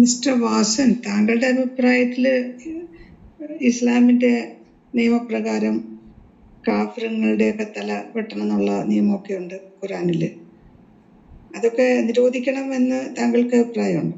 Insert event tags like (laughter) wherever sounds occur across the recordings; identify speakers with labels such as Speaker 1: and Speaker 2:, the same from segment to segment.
Speaker 1: Mister Vasan താങ്കളുടെ അഭിപ്രായത്തിൽ ഇസ്ലാമിന്റെ നിയമപ്രകാരം കാഫിറങ്ങളുടെയൊക്കെ തല വെട്ടണം എന്നുള്ള നിയമമൊക്കെ ഉണ്ട് ഖുറാനിൽ അതൊക്കെ നിരോധിക്കണം എന്ന് താങ്കൾക്ക് അഭിപ്രായമുണ്ട്?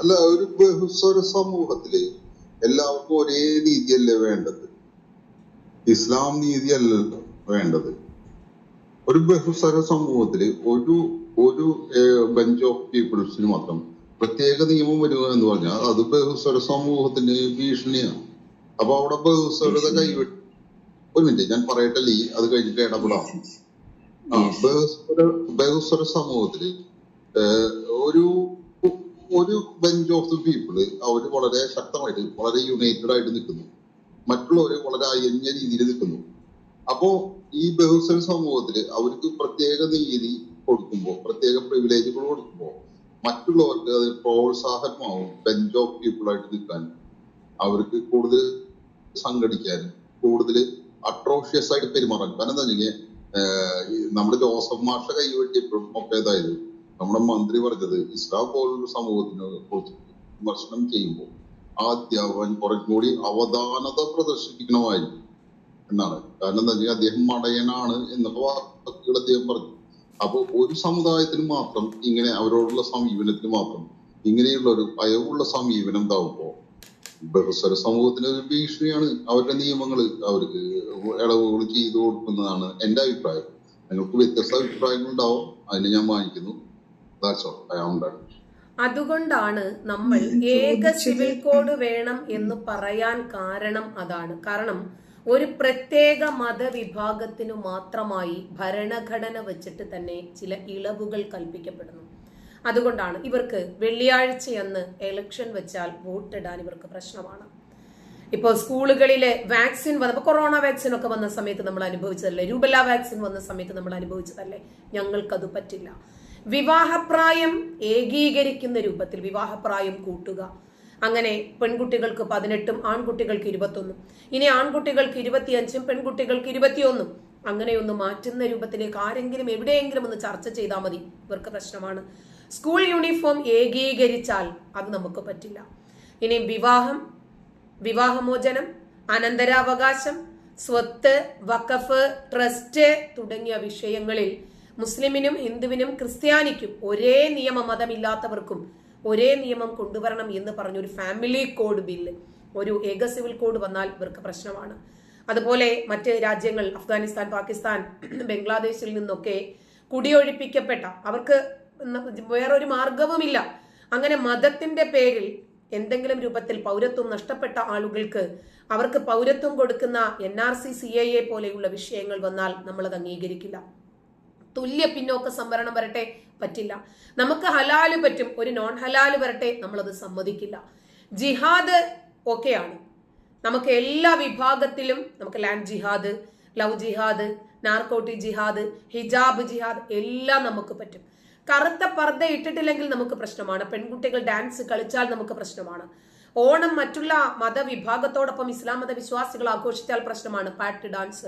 Speaker 2: അല്ല ഒരു ബഹുസ്വര സമൂഹത്തിൽ എല്ലാവർക്കും ഒരേ നീതിയല്ലേ വേണ്ടത്? ഇസ്ലാം നീതിയല്ലല്ലോ വേണ്ടത്. ഒരു ബഹുസ്വര സമൂഹത്തിൽ ഒരു ഒരു ബെഞ്ച് ഓഫ് പീപ്പിൾസിന് മാത്രം പ്രത്യേക നിയമം വരിക എന്ന് പറഞ്ഞാൽ അത് ബഹുസ്വര സമൂഹത്തിന് ഭീഷണിയാണ്. അപ്പൊ അവിടെ ബഹുസ്വരത കൈവിട്ട് ഒരു മിനിറ്റ് ഞാൻ പറയട്ടെ ഈ അത് കഴിഞ്ഞിട്ട് ഇടപെടാം. ബഹുസ്വര ബഹുസ്വര സമൂഹത്തിൽ ഒരു ഒരു ബെഞ്ച് ഓഫ് ദി പീപ്പിൾ അവർ വളരെ ശക്തമായിട്ട് വളരെ യുണൈറ്റഡ് ആയിട്ട് നിൽക്കുന്നു. മറ്റുള്ളവര് വളരെ അയഞ്ഞ രീതിയിൽ നിൽക്കുന്നു. അപ്പോ ഈ ബഹുസ്വര സമൂഹത്തിൽ അവർക്ക് പ്രത്യേക നീതി കൊടുക്കുമ്പോൾ പ്രത്യേക പ്രിവിലേജുകൾ കൊടുക്കുമ്പോൾ മറ്റുള്ളവർക്ക് അത് പ്രോത്സാഹനമാവും ബെഞ്ച് ഓഫ് പീപ്പിൾ ആയിട്ട് നിൽക്കാൻ അവർക്ക് കൂടുതൽ സംഘടിക്കാനും കൂടുതൽ അട്രോഷ്യസ് ആയിട്ട് പെരുമാറാൻ കാരണം എന്താ നമ്മുടെ ജോസഫ് മാഷ കൈവെട്ടിയപ്പോഴും ഒക്കെ ഇതായത് നമ്മുടെ മന്ത്രി പറഞ്ഞത് ഇസ്ലാം പോലുള്ള സമൂഹത്തിനെ കുറിച്ച് വിമർശനം ചെയ്യുമ്പോൾ ആ അധ്യാപകൻ കുറച്ചും കൂടി അവധാനത പ്രദർശിപ്പിക്കണമായിരുന്നു എന്നാണ്. കാരണം എന്താ അദ്ദേഹം മടയനാണ് എന്നൊക്കെ വാക്കുകൾ അദ്ദേഹം പറഞ്ഞു. അപ്പൊ ഒരു സമുദായത്തിന് മാത്രം ഇങ്ങനെ അവരോടുള്ള സമീപനത്തിന് മാത്രം ഇങ്ങനെയുള്ള ഒരു ഭയവുള്ള സമീപനം ഉണ്ടാവുമ്പോ ബഹുസ്വര സമൂഹത്തിന് ഒരു ഭീഷണിയാണ് അവരുടെ നിയമങ്ങൾ അവർക്ക് ഇളവുകൾ ചെയ്തു കൊടുക്കുന്നതാണ് എന്റെ അഭിപ്രായം. നിങ്ങൾക്ക് വ്യത്യസ്ത അഭിപ്രായങ്ങൾ ഉണ്ടാവും അതിനെ ഞാൻ വാങ്ങിക്കുന്നു.
Speaker 3: അതുകൊണ്ടാണ് നമ്മൾ ഏക സിവിൽ കോഡ് വേണം എന്ന് പറയാൻ കാരണം അതാണ്. കാരണം ഒരു പ്രത്യേക മതവിഭാഗത്തിനു മാത്രമായി ഭരണഘടന വെച്ചിട്ട് തന്നെ ചില ഇളവുകൾ കൽപ്പിക്കപ്പെടുന്നു. അതുകൊണ്ടാണ് ഇവർക്ക് വെള്ളിയാഴ്ചയന്ന് എലക്ഷൻ വെച്ചാൽ വോട്ടിടാൻ ഇവർക്ക് പ്രശ്നമാണ്. ഇപ്പോൾ സ്കൂളുകളിലെ വാക്സിൻ വന്നപ്പോൾ കൊറോണ വാക്സിൻ ഒക്കെ വന്ന സമയത്ത് നമ്മൾ അനുഭവിച്ചതല്ലേ? രൂപല വാക്സിൻ വന്ന സമയത്ത് നമ്മൾ അനുഭവിച്ചതല്ലേ? ഞങ്ങൾക്കത് പറ്റില്ല. വിവാഹപ്രായം ഏകീകരിക്കുന്ന രൂപത്തിൽ വിവാഹപ്രായം കൂട്ടുക. അങ്ങനെ പെൺകുട്ടികൾക്ക് പതിനെട്ടും ആൺകുട്ടികൾക്ക് ഇരുപത്തൊന്നും. ഇനി ആൺകുട്ടികൾക്ക് ഇരുപത്തിയഞ്ചും പെൺകുട്ടികൾക്ക് ഇരുപത്തിയൊന്നും. അങ്ങനെയൊന്ന് മാറ്റുന്ന രൂപത്തിലേക്ക് ആരെങ്കിലും എവിടെയെങ്കിലും ഒന്ന് ചർച്ച ചെയ്താൽ മതി. ഇവർക്ക് പ്രശ്നമാണ്. സ്കൂൾ യൂണിഫോം ഏകീകരിച്ചാൽ അത് നമുക്ക് പറ്റില്ല. ഇനി വിവാഹം വിവാഹമോചനം അനന്തരാവകാശം സ്വത്ത് വഖഫ് ട്രസ്റ്റ് തുടങ്ങിയ വിഷയങ്ങളിൽ മുസ്ലിമിനും ഹിന്ദുവിനും ക്രിസ്ത്യാനിക്കും ഒരേ നിയമ മതമില്ലാത്തവർക്കും ഒരേ നിയമം കൊണ്ടുവരണം എന്ന് പറഞ്ഞ ഒരു ഫാമിലി കോഡ് ബില്ല് ഒരു ഏക സിവിൽ കോഡ് വന്നാൽ ഇവർക്ക് പ്രശ്നമാണ്. അതുപോലെ മറ്റ് രാജ്യങ്ങൾ അഫ്ഗാനിസ്ഥാൻ പാകിസ്ഥാൻ (clears throat) ബംഗ്ലാദേശിൽ നിന്നൊക്കെ കുടിയൊഴിപ്പിക്കപ്പെട്ട അവർക്ക് വേറൊരു മാർഗവുമില്ല അങ്ങനെ മതത്തിന്റെ പേരിൽ എന്തെങ്കിലും രൂപത്തിൽ പൗരത്വം നഷ്ടപ്പെട്ട ആളുകൾക്ക് അവർക്ക് പൗരത്വം കൊടുക്കുന്ന N R C C A A പോലെയുള്ള വിഷയങ്ങൾ വന്നാൽ നമ്മളത് അംഗീകരിക്കില്ല. തുല്യ പിന്നോക്ക സംവരണം വരട്ടെ? പറ്റില്ല. നമുക്ക് ഹലാൽ പറ്റും. ഒരു നോൺ ഹലാൽ വരട്ടെ? നമ്മളത് സമ്മതിക്കില്ല. ജിഹാദ് ഒക്കെയാണ്. നമുക്ക് എല്ലാ വിഭാഗത്തിലും നമുക്ക് ലാൻഡ് ജിഹാദ് ലവ് ജിഹാദ് നാർക്കോട്ടി ജിഹാദ് ഹിജാബ് ജിഹാദ് എല്ലാം നമുക്ക് പറ്റും. കറുത്ത പർദ്ദ ഇട്ടിട്ടില്ലെങ്കിൽ നമുക്ക് പ്രശ്നമാണ്. പെൺകുട്ടികൾ ഡാൻസ് കളിച്ചാൽ നമുക്ക് പ്രശ്നമാണ്. ഓണം മറ്റുള്ള മതവിഭാഗത്തോടൊപ്പം ഇസ്ലാം മത വിശ്വാസികൾ ആഘോഷിച്ചാൽ പ്രശ്നമാണ്. പാട്ട് dance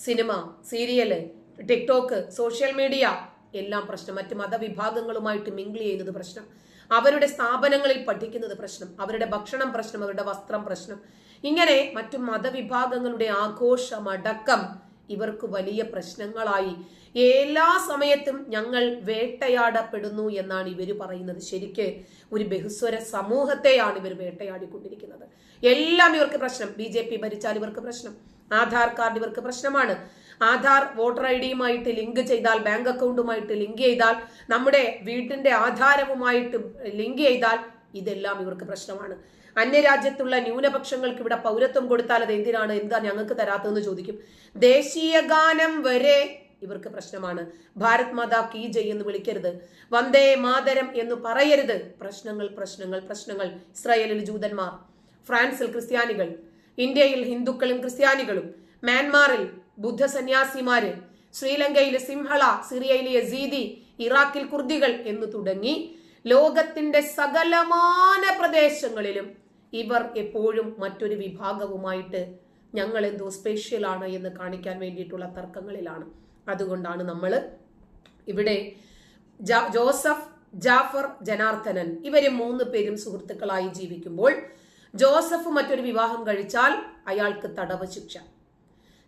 Speaker 3: cinema serial TikTok social media എല്ലാം പ്രശ്നം. മറ്റ് മതവിഭാഗങ്ങളുമായിട്ട് മിങ്കിൾ ചെയ്യുന്നത് പ്രശ്നം. അവരുടെ സ്ഥാപനങ്ങളിൽ പഠിക്കുന്നത് പ്രശ്നം. അവരുടെ ഭക്ഷണം പ്രശ്നം. അവരുടെ വസ്ത്രം പ്രശ്നം. ഇങ്ങനെ മറ്റു മതവിഭാഗങ്ങളുടെ ആഘോഷമടക്കം ഇവർക്ക് വലിയ പ്രശ്നങ്ങളായി. എല്ലാ സമയത്തും ഞങ്ങൾ വേട്ടയാടപ്പെടുന്നു എന്നാണ് ഇവർ പറയുന്നത്. ശരിക്ക് ഒരു ബഹുസ്വര സമൂഹത്തെയാണ് ഇവർ വേട്ടയാടിക്കൊണ്ടിരിക്കുന്നത്. എല്ലാം ഇവർക്ക് പ്രശ്നം. ബി ജെ പി ഭരിച്ചാൽ ഇവർക്ക് പ്രശ്നം. ആധാർ കാർഡ് ഇവർക്ക് പ്രശ്നമാണ്. ആധാർ വോട്ടർ ഐ ഡിയുമായിട്ട് ലിങ്ക് ചെയ്താൽ ബാങ്ക് അക്കൗണ്ടുമായിട്ട് ലിങ്ക് ചെയ്താൽ നമ്മുടെ വീട്ടിന്റെ ആധാരവുമായിട്ട് ലിങ്ക് ചെയ്താൽ ഇതെല്ലാം ഇവർക്ക് പ്രശ്നമാണ്. അന്യരാജ്യത്തുള്ള ന്യൂനപക്ഷങ്ങൾക്ക് ഇവിടെ പൗരത്വം കൊടുത്താൽ അത് എന്തിനാണ്? എന്താ ഞങ്ങൾക്ക് തരാത്തതെന്ന് ചോദിക്കും. ദേശീയ ഗാനം വരെ ഇവർക്ക് പ്രശ്നമാണ്. ഭാരത് മാതാ കീ ജയ് എന്ന് വിളിക്കരുത്. വന്ദേ മാതരം എന്ന് പറയരുത്. പ്രശ്നങ്ങൾ പ്രശ്നങ്ങൾ പ്രശ്നങ്ങൾ. ഇസ്രായേലിൽ ജൂതന്മാർ. ഫ്രാൻസിൽ ക്രിസ്ത്യാനികൾ ഇന്ത്യയിൽ ഹിന്ദുക്കളും ക്രിസ്ത്യാനികളും മ്യാൻമാറിൽ ബുദ്ധ സന്യാസിമാര് ശ്രീലങ്കയിലെ സിംഹള സിറിയയിലെ യസീദി ഇറാഖിൽ കുർദികൾ എന്ന് തുടങ്ങി ലോകത്തിന്റെ സകലമാന പ്രദേശങ്ങളിലും ഇവർ എപ്പോഴും മറ്റൊരു വിഭാഗവുമായിട്ട് ഞങ്ങൾ എന്തോ സ്പെഷ്യലാണ് എന്ന് കാണിക്കാൻ വേണ്ടിയിട്ടുള്ള തർക്കങ്ങളിലാണ്. അതുകൊണ്ടാണ് നമ്മൾ ഇവിടെ ജോസഫ് ജാഫർ ജനാർദ്ദനൻ ഇവർ മൂന്ന് പേരും സുഹൃത്തുക്കളായി ജീവിക്കുമ്പോൾ ജോസഫ് മറ്റൊരു വിവാഹം കഴിച്ചാൽ അയാൾക്ക് തടവ് ശിക്ഷ.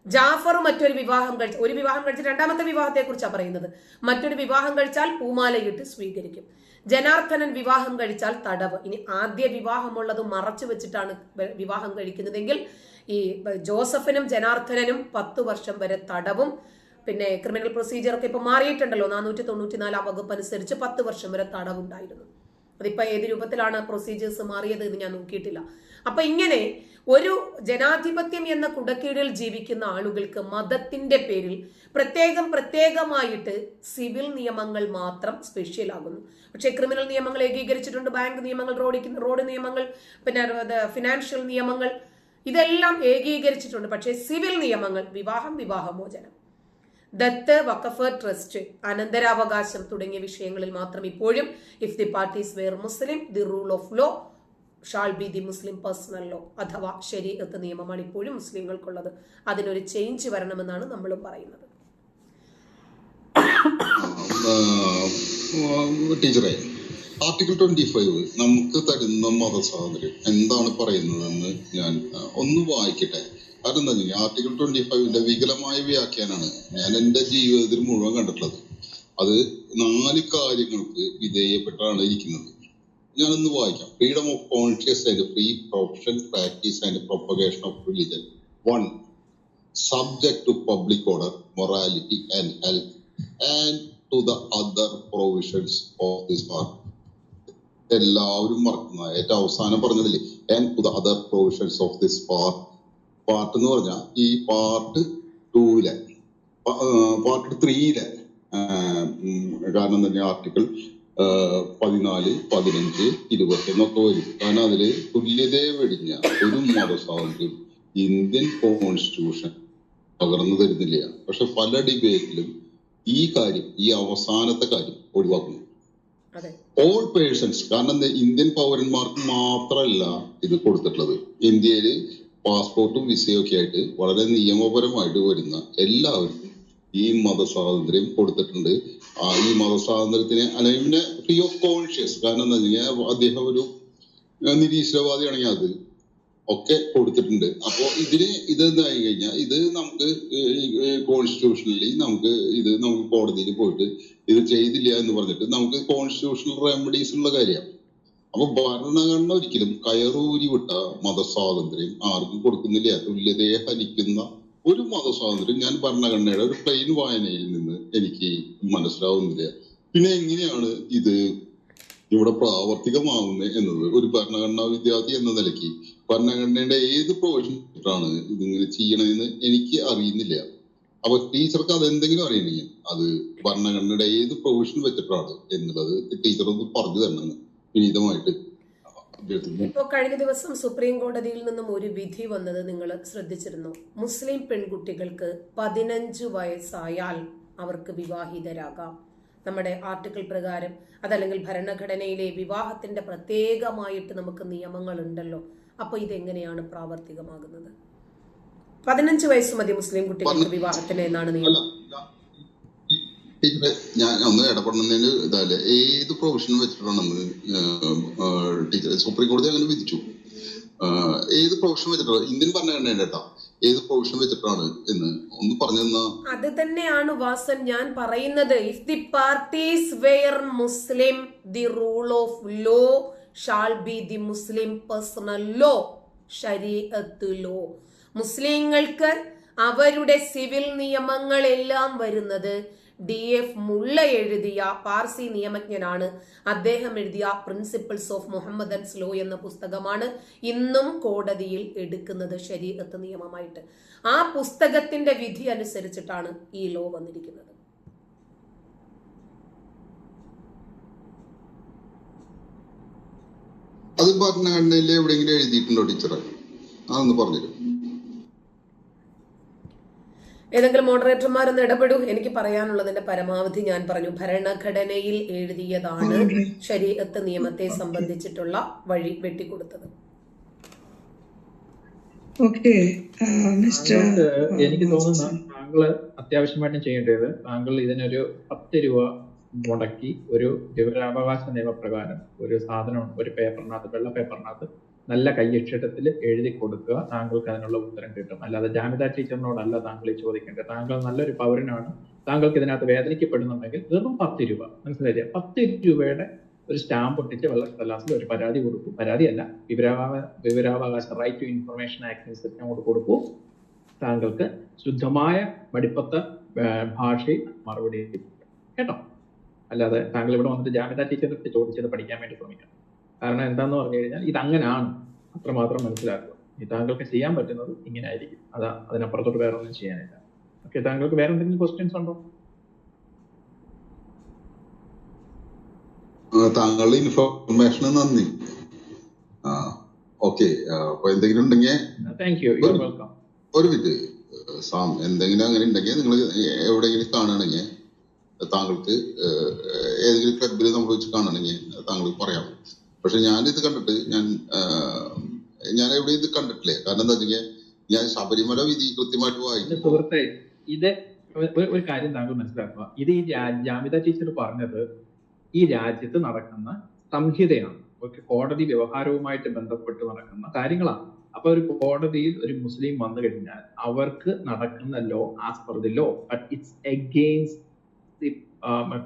Speaker 3: ജാഫർ മറ്റൊരു വിവാഹം കഴിച്ച ഒരു വിവാഹം കഴിച്ച രണ്ടാമത്തെ വിവാഹത്തെ കുറിച്ചാണ് പറയുന്നത്. മറ്റൊരു വിവാഹം കഴിച്ചാൽ പൂമാലയിട്ട് സ്വീകരിക്കും. ജനാർദ്ദനൻ വിവാഹം കഴിച്ചാൽ തടവ്. ഇനി ആദ്യ വിവാഹമുള്ളത് മറച്ചു വെച്ചിട്ടാണ് വിവാഹം കഴിക്കുന്നതെങ്കിൽ ഈ ജോസഫിനും ജനാർദ്ദനനും പത്ത് വർഷം വരെ തടവും. പിന്നെ ക്രിമിനൽ പ്രൊസീജിയർ ഒക്കെ ഇപ്പൊ മാറിയിട്ടുണ്ടല്ലോ. നാനൂറ്റി തൊണ്ണൂറ്റിനാലാം വകുപ്പ് അനുസരിച്ച് പത്ത് വർഷം വരെ തടവുണ്ടായിരുന്നു. അതിപ്പോ ഏത് രൂപത്തിലാണ് പ്രൊസീജിയേഴ്സ് മാറിയത് എന്ന് ഞാൻ നോക്കിയിട്ടില്ല. അപ്പൊ ഇങ്ങനെ ഒരു ജനാധിപത്യം എന്ന കുടക്കീഴിൽ ജീവിക്കുന്ന ആളുകൾക്ക് മതത്തിന്റെ പേരിൽ പ്രത്യേകം പ്രത്യേകമായിട്ട് സിവിൽ നിയമങ്ങൾ മാത്രം സ്പെഷ്യൽ ആകുന്നു. പക്ഷേ ക്രിമിനൽ നിയമങ്ങൾ ഏകീകരിച്ചിട്ടുണ്ട്. ബാങ്ക് നിയമങ്ങൾ റോഡ് റോഡ് നിയമങ്ങൾ പിന്നെ ഫിനാൻഷ്യൽ നിയമങ്ങൾ ഇതെല്ലാം ഏകീകരിച്ചിട്ടുണ്ട്. പക്ഷേ സിവിൽ നിയമങ്ങൾ വിവാഹം വിവാഹമോചനം. ദത്ത് വഖഫ് ട്രസ്റ്റ് അനന്തരാവകാശം തുടങ്ങിയ വിഷയങ്ങളിൽ മാത്രം ഇപ്പോഴും if the parties were Muslim the rule of law shall be the Muslim personal law അഥവാ ശരീരത്ത് നിയമമാണ് ഇപ്പോഴും മുസ്ലിങ്ങൾക്കുള്ളത്. അതിനൊരു ചേഞ്ച് വരണമെന്നാണ് നമ്മളും പറയുന്നത്.
Speaker 2: ടീച്ചറെ ആർട്ടിക്കിൾ ട്വന്റി ഫൈവ് നമുക്ക് തരുന്ന മതസ്വാതന്ത്ര്യം എന്താണ് പറയുന്നതെന്ന് ഞാൻ ഒന്ന് വായിക്കട്ടെ. എന്താ ആർട്ടിക്കിൾ ട്വന്റി ഫൈവിന്റെ വികലമായ വ്യാഖ്യാനാണ് ഞാൻ എന്റെ ജീവിതത്തിൽ മുഴുവൻ കണ്ടിട്ടുള്ളത്. അത് നാല് കാര്യങ്ങൾക്ക് വിധേയപ്പെട്ടാണ് ഇരിക്കുന്നത്. ഞാൻ ഒന്ന് വായിക്കാം. Freedom of conscience and free profession practice and propagation of religion one subject to public order, morality, and health, and to the other provisions of this part. എല്ലാവരും മറക്കുന്ന. ഏറ്റവും അവസാനം പറഞ്ഞതില്ലേ? And to the other provisions of this part part എന്ന് പറഞ്ഞാൽ ഈ part ടൂവിലെ part ത്രീയിലെ കാരണം തന്നെ article പതിനാല് പതിനഞ്ച് ഇരുപത്തി എന്നൊക്കെ വരും. കാരണം അതിൽ തുല്യതയെ വെടിഞ്ഞ ഒരു മതസ്വാതന്ത്ര്യം ഇന്ത്യൻ കോൺസ്റ്റിറ്റ്യൂഷൻ പകർന്നു തരുന്നില്ല. പക്ഷെ പല ഡിബേറ്റിലും ഈ കാര്യം ഈ അവസാനത്തെ കാര്യം ഒഴിവാക്കുന്നു. ഓൾ പേഴ്സൺസ് കാരണം ഇന്ത്യൻ പൗരന്മാർക്ക് മാത്രമല്ല ഇത് കൊടുത്തിട്ടുള്ളത്. ഇന്ത്യയിൽ പാസ്പോർട്ടും വിസയൊക്കെ ആയിട്ട് വളരെ നിയമപരമായിട്ട് വരുന്ന എല്ലാവർക്കും ഈ മതസ്വാതന്ത്ര്യം കൊടുത്തിട്ടുണ്ട്. ആ ഈ മതസ്വാതന്ത്ര്യത്തിന് അല്ലെങ്കിൽ പിന്നെ ഫ്രീ ഓഫ് കോൺഷ്യസ് കാരണം എന്താ വെച്ചാൽ അദ്ദേഹം ഒരു നിരീശ്വരവാദിയാണെങ്കിൽ അത് ഒക്കെ കൊടുത്തിട്ടുണ്ട്. അപ്പോൾ ഇതിന് ഇത് എന്തായി കഴിഞ്ഞാൽ ഇത് നമുക്ക് കോൺസ്റ്റിറ്റ്യൂഷണലി നമുക്ക് ഇത് നമുക്ക് കോടതിയിൽ പോയിട്ട് ഇത് ചെയ്തില്ല എന്ന് പറഞ്ഞിട്ട് നമുക്ക് കോൺസ്റ്റിറ്റ്യൂഷണൽ റെമഡീസ് ഉള്ള കാര്യമാണ്. അപ്പൊ ഭരണഘടന ഒരിക്കലും കയറൂരി വിട്ട മതസ്വാതന്ത്ര്യം ആർക്കും കൊടുക്കുന്നില്ല. തുല്യതയെ ഹനിക്കുന്ന ഒരു മതസ്വാതന്ത്ര്യം ഞാൻ ഭരണഘടനയുടെ ഒരു പ്ലെയിൻ വായനയിൽ നിന്ന് എനിക്ക് മനസ്സിലാവുന്നില്ല. പിന്നെ എങ്ങനെയാണ് ഇത് ഇവിടെ പ്രാവർത്തികമാവുന്നത് എന്നത്? ഒരു ഭരണഘടനാ വിദ്യാർത്ഥി എന്ന നിലയ്ക്ക് ഭരണഘടനയുടെ ഏത് പ്രൊവിഷനാണ് ഇതിങ്ങനെ ചെയ്യണമെന്ന് എനിക്ക് അറിയുന്നില്ല. അപ്പൊ ടീച്ചർക്ക് അത് എന്തെങ്കിലും അറിയണമെങ്കിൽ അത് ഭരണഘടനയുടെ ഏത് പ്രൊവിഷൻ വെച്ചിട്ടാണ് എന്നുള്ളത് ടീച്ചർ ഒന്ന് പറഞ്ഞു തരണം. വിനീതമായിട്ട് ഇപ്പോ
Speaker 3: ഇപ്പോൾ കഴിഞ്ഞ ദിവസം സുപ്രീം കോടതിയിൽ നിന്നും ഒരു വിധി വന്നത് നിങ്ങൾ ശ്രദ്ധിച്ചിരുന്നു. മുസ്ലിം പെൺകുട്ടികൾക്ക് പതിനഞ്ച് വയസ്സായാൽ അവർക്ക് വിവാഹിതരാകാം. നമ്മുടെ ആർട്ടിക്കിൾ പ്രകാരം അതല്ലെങ്കിൽ ഭരണഘടനയിലെ വിവാഹത്തിന്റെ പ്രത്യേകമായിട്ട് നമുക്ക് നിയമങ്ങൾ ഉണ്ടല്ലോ അപ്പൊ ഇതെങ്ങനെയാണ് പ്രാവർത്തികമാകുന്നത്? പതിനഞ്ച് വയസ്സ് മതി മുസ്ലിം കുട്ടികൾക്ക് വിവാഹത്തിന് എന്നാണ് നിയമം.
Speaker 2: ടീച്ചറെ ഞാൻ ഒന്ന് ഇടപെടുന്നതിന് ഇതല്ല ഏത് പ്രൊഫഷനും വെച്ചിട്ടാണ് നമ്മൾ ടീച്ചർ സുപ്രീം കോടതി അങ്ങനെ വിധിച്ചു. ഏത് പ്രൊവിഷൻ വെച്ചിട്ടാണ്? ഇന്ത്യൻ ഭരണഘടനയുടെ കേട്ടോ ഏത് പ്രൊവിഷൻ വെച്ചിട്ടാണ് എന്ന് ഒന്ന് പറഞ്ഞു തന്നാ.
Speaker 3: അത് തന്നെയാണ് വാസൻ ഞാൻ പറയുന്നത്. If the parties were Muslim the rule of law shall be the Muslim personal law Shariat law മുസ്ലിങ്ങൾക്ക് അവരുടെ സിവിൽ നിയമങ്ങളെല്ലാം വരുന്നത് ഡി എഫ് മുള്ള എഴുതിയ പാർസി നിയമജ്ഞനാണ്. അദ്ദേഹം എഴുതിയ പ്രിൻസിപ്പിൾസ് ഓഫ് മുഹമ്മദൻസ് ലോ എന്ന പുസ്തകമാണ് ഇന്നും കോടതിയിൽ എടുക്കുന്നത് ശരീരത്ത് നിയമമായിട്ട്. ആ പുസ്തകത്തിന്റെ വിധി അനുസരിച്ചിട്ടാണ് ഈ ലോ വന്നിരിക്കുന്നത്.
Speaker 2: അത് ഭരണഘടനയിൽ എവിടെയെങ്കിലും എഴുതിയിട്ടുണ്ടോ ടീച്ചറെ? അതൊന്ന് പറഞ്ഞുതരും
Speaker 3: ഏതെങ്കിലും മോഡറേറ്റർമാരൊന്ന് ഇടപെടൂ. എനിക്ക് പറയാനുള്ളതിന്റെ പരമാവധി ഞാൻ പറഞ്ഞു. ഭരണഘടനയിൽ എഴുതിയതാണ് ശരീരത്ത് നിയമത്തെ സംബന്ധിച്ചിട്ടുള്ള വഴി വെട്ടിക്കൊടുത്തത്.
Speaker 1: ഓക്കെ. മിസ്റ്റർ
Speaker 4: താങ്കൾക്ക് എനിക്ക് തോന്നുന്ന താങ്കൾ അത്യാവശ്യമായിട്ടും ചെയ്യേണ്ടത്. താങ്കൾ ഇതിനൊരു പത്ത് രൂപ മുടക്കി ഒരു വിവരാവകാശ നിയമപ്രകാരം ഒരു സാധനം ഒരു പേപ്പറിനകത്ത് വെള്ള പേപ്പറിനകത്ത് നല്ല കയ്യക്ഷരത്തിൽ എഴുതി കൊടുക്കുക. താങ്കൾക്ക് അതിനുള്ള ഉത്തരം കിട്ടും. അല്ലാതെ ജാമിത ടീച്ചറിനോടല്ല താങ്കൾ ചോദിക്കേണ്ടത്. താങ്കൾ നല്ലൊരു പൗരനാണ്. താങ്കൾക്ക് ഇതിനകത്ത് വേദനിക്കപ്പെടുന്നുണ്ടെങ്കിൽ വെറും പത്ത് രൂപ. മനസ്സിലായില്ലേ? പത്ത് രൂപയുടെ ഒരു സ്റ്റാമ്പ് ഒട്ടിച്ച് വെള്ള കടലാസിൽ ഒരു പരാതി കൊടുക്കും പരാതിയല്ല വിവരാവകാശ വിവരാവകാശ റൈറ്റ് ടു ഇൻഫർമേഷൻ ആക്ട് അനുസരിച്ച് അങ്ങോട്ട് കൊടുക്കൂ താങ്കൾക്ക് ശുദ്ധമായ മടിപ്പത്ത ഭാഷയിൽ മറുപടി കിട്ടും. അല്ലാതെ താങ്കൾ ഇവിടെ വന്നിട്ട് ജാമിത ടീച്ചറിനെ ചോദിച്ചത് പഠിക്കാൻ വേണ്ടി ശ്രമിക്കണം. കാരണം എന്താന്ന് പറഞ്ഞു കഴിഞ്ഞാൽ ഇത് അങ്ങനെയാണ് അത്രമാത്രം മനസ്സിലാക്കുക. ഈ താങ്കൾക്ക് ചെയ്യാൻ പറ്റുന്നത് ഇങ്ങനെ ആയിരിക്കും അതാ അതിനപ്പുറത്തോട്ട് വേറെ ഒന്നും ചെയ്യാനില്ല. ഓക്കെ താങ്കൾക്ക് വേറെ എന്തെങ്കിലും ക്വസ്റ്റ്യൻസ് ഉണ്ടോ
Speaker 2: താങ്കളുടെ ഇൻഫോർമേഷൻ നന്ദി. ഓക്കെ അപ്പൊ എന്തെങ്കിലും ഉണ്ടെങ്കിൽ
Speaker 4: താങ്ക് യു വെൽക്കം
Speaker 2: ഒരു മിനിറ്റ്. സാം എന്തെങ്കിലും അങ്ങനെ ഉണ്ടെങ്കിൽ നിങ്ങൾ എവിടെയെങ്കിലും കാണുകയാണെങ്കിൽ താങ്കൾക്ക് ഏതെങ്കിലും ക്ലബിൽ നമ്മൾ വെച്ച് കാണുകയാണെങ്കിൽ താങ്കൾക്ക് പറയാം. പക്ഷെ ഞാനിത് കണ്ടിട്ട് ഞാൻ ഞാൻ എവിടെ ഇത് കണ്ടിട്ടില്ലേ? കാരണം എന്താ വെച്ചാൽ ഞാൻ ശബരിമല വിധി കൃത്യമായിട്ട് വായിക്കും.
Speaker 4: സുഹൃത്തെ ഇത് ഒരു കാര്യം താങ്കൾ മനസ്സിലാക്കുക. ഇത് ഈ ജാമിത ടീച്ചർ പറഞ്ഞത് ഈ രാജ്യത്ത് നടക്കുന്ന സംഹിതയാണ്. ഓക്കെ കോടതി വ്യവഹാരവുമായിട്ട് ബന്ധപ്പെട്ട് നടക്കുന്ന കാര്യങ്ങളാണ്. അപ്പൊ ഒരു കോടതിയിൽ ഒരു മുസ്ലിം വന്നു കഴിഞ്ഞാൽ അവർക്ക് നടക്കുന്ന law as per the law but it's against the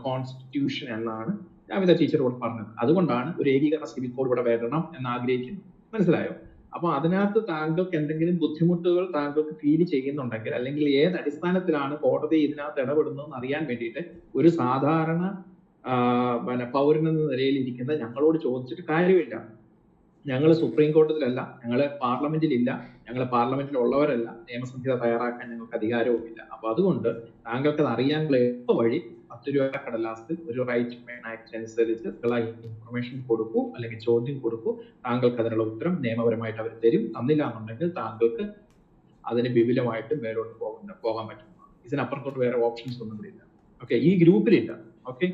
Speaker 4: constitution എന്നാണ് ജാമിത ടീച്ചറോട് പറഞ്ഞത്. അതുകൊണ്ടാണ് ഒരു ഏകീകരണ സിവിൽ കോഡ് ഇവിടെ വരണം എന്ന് ആഗ്രഹിക്കുന്നത് മനസ്സിലായോ? അപ്പൊ അതിനകത്ത് താങ്കൾക്ക് എന്തെങ്കിലും ബുദ്ധിമുട്ടുകൾ താങ്കൾക്ക് ഫീൽ ചെയ്യുന്നുണ്ടെങ്കിൽ അല്ലെങ്കിൽ ഏത് അടിസ്ഥാനത്തിലാണ് കോടതി ഇതിനകത്ത് ഇടപെടുന്നതെന്ന് അറിയാൻ വേണ്ടിയിട്ട് ഒരു സാധാരണ പിന്നെ പൗരൻ എന്ന നിലയിൽ ഇരിക്കുന്ന ഞങ്ങളോട് ചോദിച്ചിട്ട് കാര്യമില്ല. ഞങ്ങൾ സുപ്രീം കോടതിയിലല്ല ഞങ്ങൾ പാർലമെന്റിലില്ല ഞങ്ങൾ പാർലമെന്റിൽ ഉള്ളവരല്ല നിയമസംഹിത തയ്യാറാക്കാൻ ഞങ്ങൾക്ക് അധികാരവുമില്ല. അപ്പൊ അതുകൊണ്ട് താങ്കൾക്ക് അത് അറിയാനുള്ള എളുപ്പ വഴി പത്ത് രൂപ കടലാസിൽ ഒരു റൈറ്റ് ആക്ട് അനുസരിച്ച് ഇൻഫർമേഷൻ കൊടുക്കൂ അല്ലെങ്കിൽ ചോദ്യം കൊടുക്കൂ. താങ്കൾക്ക് അതിനുള്ള ഉത്തരം നിയമപരമായിട്ട് അവർ തരും. തന്നില്ല എന്നുണ്ടെങ്കിൽ താങ്കൾക്ക് അതിന് വിപുലമായിട്ട് മേലോട്ട് പോകാൻ പറ്റും. ഇതിനപ്പുറത്തോട്ട് വേറെ ഓപ്ഷൻസ് ഒന്നും ഇവിടെ ഇല്ല ഓക്കെ ഈ ഗ്രൂപ്പിലില്ല ഓക്കെ